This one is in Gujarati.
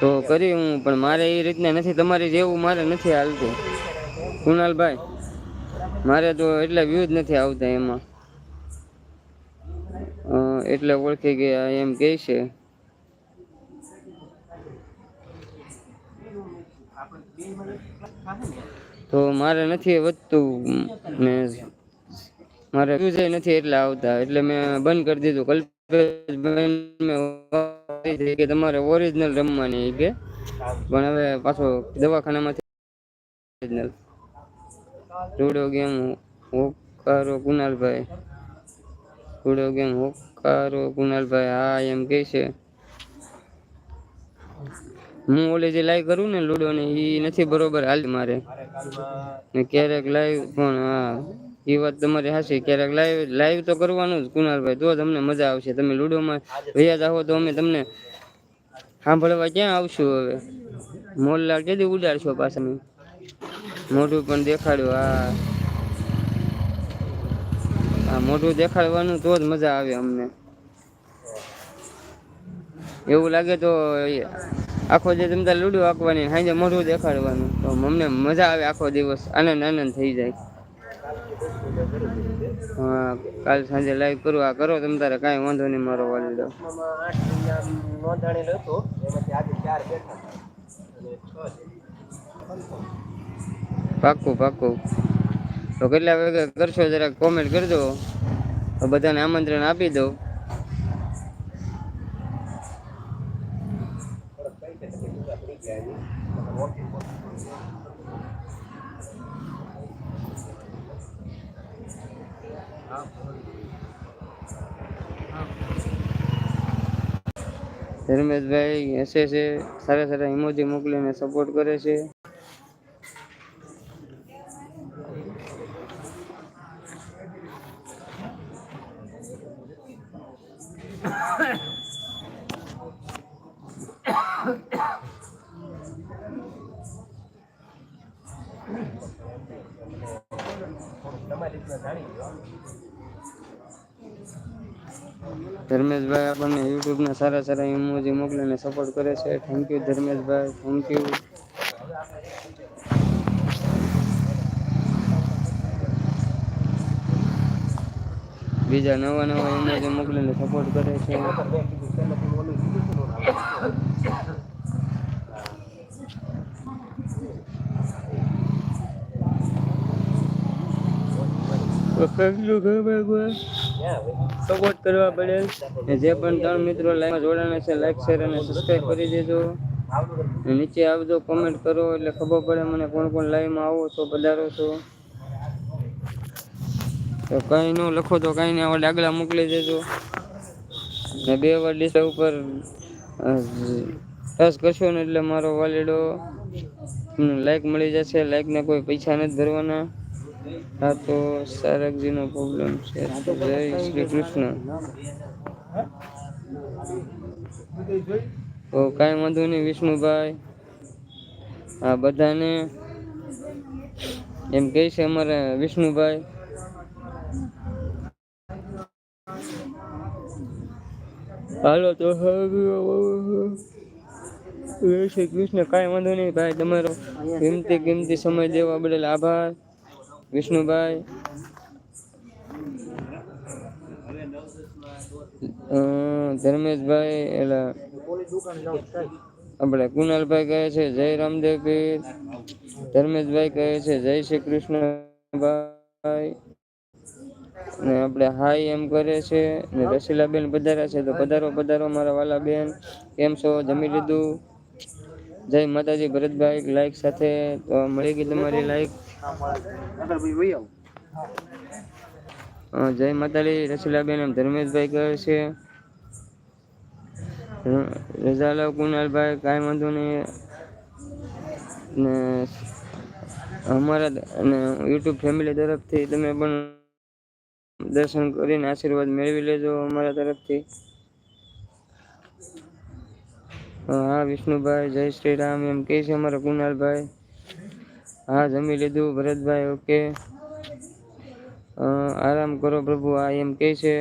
તો કરી હું, પણ મારે એ રીતના નથી. તમારી જેવું મારે નથી હાલતું. કુણાલભાઈ, મારે તો એટલા વ્યૂ જ નથી આવતા એમાં. એટલે ઓળખી ગયા એમ કહે છે. તો મારે નથી વધતું ને મારે views નથી એટલા આવતા. એટલે મેં બંધ કરી દીધું. કલ્પેશભાઈ કે તમારે ઓરિજિનલ રમવાની કે? પણ હવે પાછો દવાખાનામાંથી ઓરિજિનલ લુડો ગેમ હોકારો કુનાલભાઈ લુડો ગેમ હોકારો કુનાલભાઈ હા, એમ કહે છે. હું ઓલે જે લાઈવ કરું ને લુડો ને એ નથી બરોબર હાલ મારે. ક્યારેક લાઈવ પણ, હા. એ વાત તમારી હાસી ક્યારેક લાઈવ લાઈવ તો કરવાનું જ કુનાલભાઈ તો તમને મજા આવશે. તમે લૂડોમાં વૈયા જાઓ તો અમે તમને સાંભળવા ક્યાં આવશું હવે? મોલલાલ કેદી ઉડાડશો પાછા? મોઢું પણ દેખાડ્યું, હા. હા મોઢું દેખાડવાનું તો જ મજા આવે અમને. એવું લાગે તો આખો જે તમે લૂડો આંકવાની સાંજે મોઢું દેખાડવાનું. તો અમને મજા આવે આખો દિવસ. આનંદ આનંદ થઈ જાય. હા, કાલ સાંજે લાઈવ કરું. આ કરો તમ તારે, કાંઈ વાંધો નહીં મારો વાલી દો. પાક્કું પાક્કું. તો કેટલા વાગે કરશો? જરાક કોમેન્ટ કરજો. બધાને આમંત્રણ આપી દઉં થોડાક પૈસા તમે જુદા પડી ગયા એની. તમે ઓળખી શકો. ધર્મેશભાઈ હસે છે સારા સારા ઇમોજી મોકલીને સપોર્ટ કરે છે. તમારી જાણી ધર્મેશભાઈ આપણને યુટ્યુબના સારા સારા ઇમોજી મોકલીને સપોર્ટ કરે છે. થેન્ક યુ ધર્મેશભાઈ. થેન્ક યુ બીજા નવા નવા ઇમોજી મોકલીને સપોર્ટ કરે છે મેં કીધું પહેલાથી ઓલું કીધું હતું ને ઓલું. ક્યાં હોય? સપોર્ટ કરવા પડે. જે પણ ત્રણ મિત્રો લાઈવમાં જોડાણા છે લાઈક શેર અને સબસ્ક્રાઈબ કરી દેજો. નીચે આવજો કોમેન્ટ કરો, એટલે ખબર પડે મને કોણ કોણ લાઈવમાં આવો છો, પધારો છો. તો કંઈ ન લખો તો કંઈ નહીં આવડે ડાગલા મોકલી દેજો. ને બે વાર ડિસ્ક ઉપર ટચ કરશો ને એટલે મારો વાલીડો લાઈક મળી જશે. લાઈકને કોઈ પૈસા નથી ભરવાના. હા તો સારકજીનો પ્રોબ્લેમ છે. જય શ્રી કૃષ્ણ. તો કાંઈ વાંધો નહીં વિષ્ણુભાઈ. આ બધાને એમ કહે છે અમારે વિષ્ણુભાઈ. હાલો તો જય શ્રી કૃષ્ણ. કાંઈ વાંધો નહીં ભાઈ તમારો કિંમતી કિંમતી સમય દેવા બદલ આભાર. વિષ્ણુભાઈ. ધર્મેશભાઈ છું આપણે કુનાલભાઈ કહે છે, જય રામદેવ પીર. ધર્મેશભાઈ કહે છે, જય શ્રી કૃષ્ણભાઈ. ને આપણે હાય એમ કરે છે ને રસીલાબેન પધાર્યા છે, તો પધારો પધારો મારા વાલા બેન કેમ છો? જમી લીધું? જય માતાજી, ભરતભાઈ લાઈક સાથે મળી ગઈ તમારી લાઈક જય માતાજી, રસીલાબેન એમ ધર્મેશભાઈ કહે છે. ર- કુનાલભાઈ કાંઈ વાંધો નહીં. ને અમારા અને યુટ્યુબ ફેમિલી તરફથી તમે પણ દર્શન કરીને આશીર્વાદ મેળવી લેજો અમારા તરફથી. હા વિષ્ણુભાઈ, જય શ્રી રામ એમ કહે છે અમારા કુનાલભાઈ હા, જમી લીધું, ભરતભાઈ ઓકે આરામ કરો પ્રભુ આ એમ કહે છે